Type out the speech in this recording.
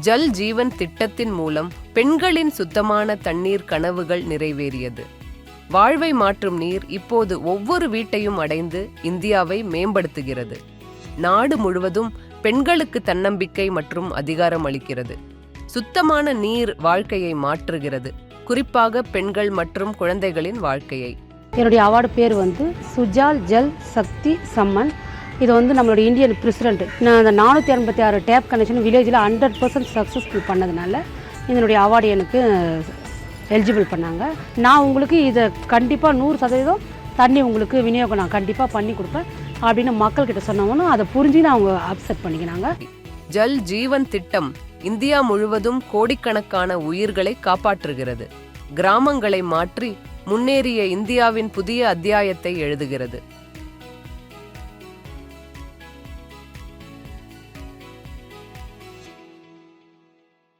ஜல் ஜீவன் திட்டத்தின் மூலம் பெண்களின் சுத்தமான தண்ணீர் கனவுகள் நிறைவேறியது. வாழ்வை மாற்றும் நீர் இப்போது ஒவ்வொரு வீட்டையும் அடைந்து இந்தியாவை மேம்படுத்துகிறது. நாடு முழுவதும் பெண்களுக்கு தன்னம்பிக்கை மற்றும் அதிகாரம் அளிக்கிறது. சுத்தமான நீர் வாழ்க்கையை மாற்றுகிறது. குறிப்பாக பெண்கள் மற்றும் குழந்தைகளின் வாழ்க்கையை. என்னுடைய அவார்டு பேர் வந்து சுஜால் ஜல் சக்தி சம்மன். இது வந்து நம்மளுடைய இந்தியன் பிரசிடென்ட் நான் அந்த நானூற்றி ஐம்பத்தி ஆறு டேப் கனெக்ஷன் வில்லேஜில் ஹண்ட்ரட் பர்சன்ட் சக்ஸஸ்ஃபுல் பண்ணதுனால இதனுடைய அவார்டு எனக்கு எலிஜிபிள் பண்ணாங்க. நான் உங்களுக்கு இதை கண்டிப்பாக நூறு சதவீதம் தண்ணி உங்களுக்கு விநியோகம் நான் கண்டிப்பாக பண்ணி கொடுப்பேன். அப்படின்னு மக்கள்கிட்ட சொன்னவனும் அதை புரிஞ்சு நான் அவங்க அப்செட் பண்ணிக்கினாங்க ஜல் ஜீவன் திட்டம் இந்தியா முழுவதும் கோடிக்கணக்கான உயிர்களை காப்பாற்றுகிறது. கிராமங்களை மாற்றி முன்னேறிய இந்தியாவின் புதிய அத்தியாயத்தை எழுதுகிறது.